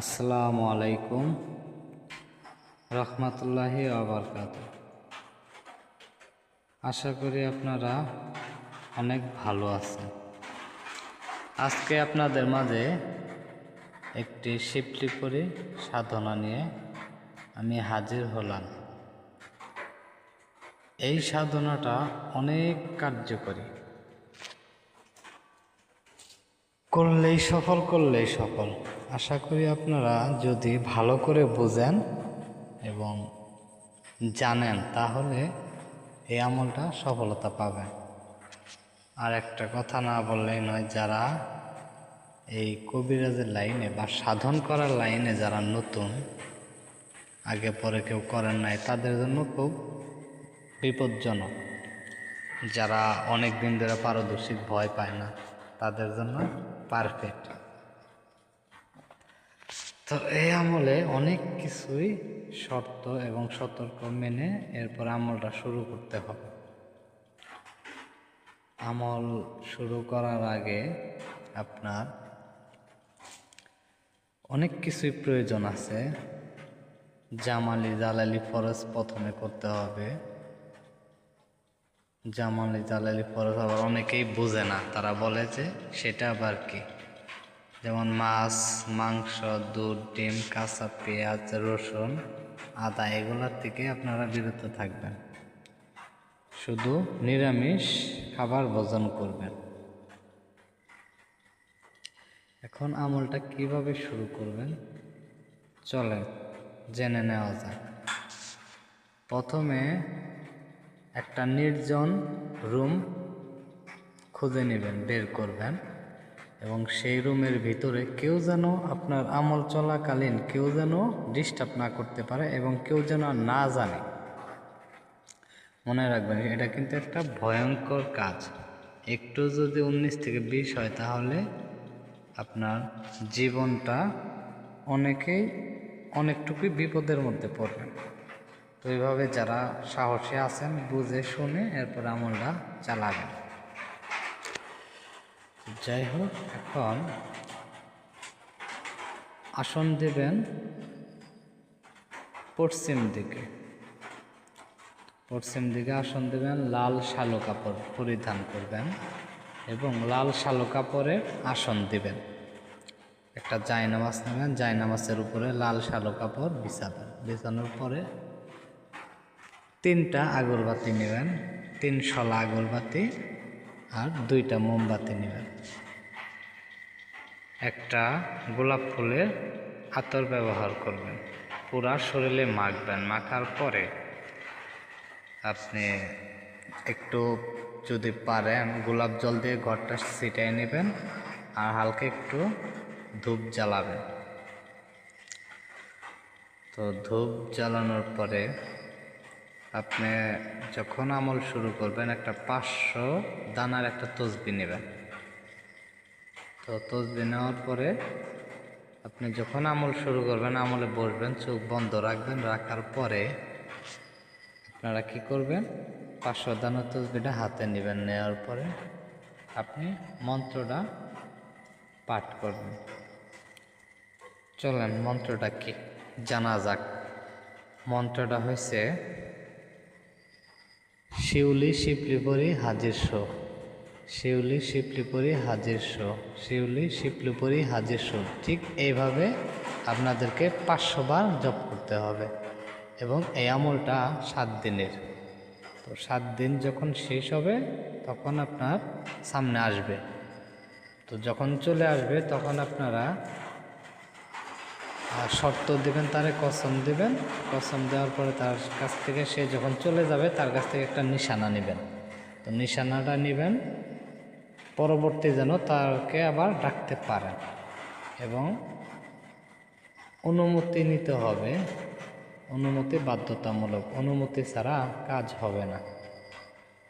আসসালামু আলাইকুম রহমতুল্লাহি আবরকাত আশা করি আপনারা অনেক ভালো আছেন। আজকে আপনাদের মাঝে একটি শিবলি করে সাধনা নিয়ে আমি হাজির হলাম। এই সাধনাটা অনেক কার্যকরী। করলেই সফল করলেই সফল। আশা করি আপনারা যদি ভালো করে বোঝেন এবং জানেন, তাহলে এই আমলটা সফলতা পাবেন। আর একটা কথা না বললেই নয়, যারা এই কবিরাজের লাইনে বা সাধন করার লাইনে যারা নতুন, আগে পরে কেউ করেন নাই, তাদের জন্য খুব বিপজ্জনক। যারা অনেক দিন ধরে পারদর্শিক ভয় পায় না, তাদের জন্য পারফেক্ট তো এই আমলে অনেক কিছুই শর্ত এবং সতর্ক মেনে এরপর আমলটা শুরু করতে হবে। আমল শুরু করার আগে আপনার অনেক কিছুই প্রয়োজন আছে। জামালি, জালালি ফরজ প্রথমে করতে হবে। জামালি জালালি ফরজ আবার অনেকেই বোঝে না। তারা বলে যে সেটা আবার কি? যেমন মাছ, মাংস, দুধ, ডিম, কাঁচা পেঁয়াজ, রসুন, আদা এগুলোর থেকে আপনারা বিরত থাকবেন। শুধু নিরামিষ খাবার ভোজন করবেন। এখন আমলটা কীভাবে শুরু করবেন? চলেন, জেনে নেওয়া যাক। প্রথমে একটা নির্জন রুম খুঁজে নেবেন, বের করবেন এবং সেই রুমের ভিতরে কেউ যেন আপনার আমল চলাকালীন কেউ যেন ডিস্টার্ব না করতে পারে এবং কেউ যেন না জানে। মনে রাখবেন, এটা কিন্তু একটা ভয়ঙ্কর কাজ। একটু যদি উনিশ থেকে বিশ হয় তাহলে আপনার জীবনটা অনেকেই অনেকটুকুই বিপদের মধ্যে পড়বেন। তো এইভাবে যারা সাহসী আছেন, বুঝে শুনে এরপর আমলটা চালাবেন। যাই হোক, এখন আসন দেবেন পশ্চিম দিকে। পশ্চিম দিকে আসন দেবেন, লাল শালো কাপড় পরিধান করবেন এবং লাল শালো কাপড়ের আসন দিবেন। একটা জায়নামাজ নেবেন, জায়নামাজের উপরে লাল শালো কাপড় বিছাবেন। বিছানোর পরে তিনটা আগরবাতি নেবেন, তিন শলা আগরবাতি আর দুইটা মোমবাতি নেবেন। একটা গোলাপ ফুলের আতর ব্যবহার করবেন, পুরা শরীরে মাখবেন, মাখার পরে আপনি একটু যদি পারেন গোলাপ জল দিয়ে ঘরটা ছিটাই নেবেন আর হালকা একটু ধূপ জ্বালাবেন। তো ধূপ জ্বালানোর পরে আপনি যখন আমল শুরু করবেন, একটা পাঁচশো দানার একটা তসবি নেবেন। তো তসবি নেওয়ার পরে আপনি যখন আমল শুরু করবেন, আমলে বসবেন, চোখ বন্ধ রাখবেন, রাখার পরে আপনারা কি করবেন? পাঁচশো দানার তসবিটা হাতে নেবেন, নেওয়ার পরে আপনি মন্ত্রটা পাঠ করবেন। চলেন, মন্ত্রটা কি? জানা যাক। মন্ত্রটা হয়েছে শিউলি শিবলিপরি হাজির শো। শিউলি শিবলিপরি হাজির শো। শিউলি শিবলিপরি হাজির শো। ঠিক এইভাবে আপনাদেরকে পাঁচশো বার জপ করতে হবে এবং এই আমলটা সাত দিনের। তো সাত দিন যখন শেষ হবে তখন আপনার সামনে আসবে। তো যখন চলে আসবে তখন আপনারা শর্ত দেবেন, তারে কসম দেবেন। কসম দেওয়ার পরে তার কাছ থেকে সে যখন চলে যাবে, তার কাছ থেকে একটা নিশানা নেবেন। তো নিশানাটা নেবেন, পরবর্তী যেন তাকে আবার ডাকতে পারেন। এবং অনুমতি নিতে হবে। অনুমতি বাধ্যতামূলক, অনুমতি ছাড়া কাজ হবে না।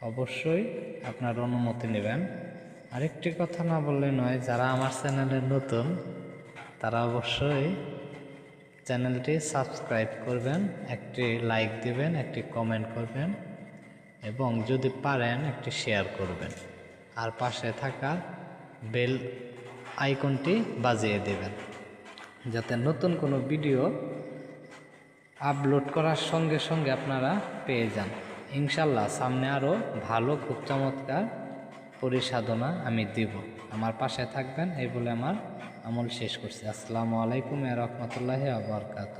অবশ্যই আপনার অনুমতি নেবেন। আরেকটি কথা না বললে নয়, যারা আমার চ্যানেলে নতুন, তারা অবশ্যই চ্যানেলটি সাবস্ক্রাইব করবেন, একটি লাইক দিবেন, একটি কমেন্ট করবেন এবং যদি পারেন একটি শেয়ার করবেন। আর পাশে থাকা বেল আইকনটি বাজিয়ে দেবেন, যাতে নতুন কোনো ভিডিও আপলোড করার সঙ্গে সঙ্গে আপনারা পেয়ে যান। ইনশাল্লাহ সামনে আরও ভালো, খুব চমৎকার পরিসাধনা আমি দিব। আমার পাশে থাকবেন, এই বলে আমার আমল শেষ করছি। আসসালামু আলাইকুম রহমতুল্লাহ আবরকাত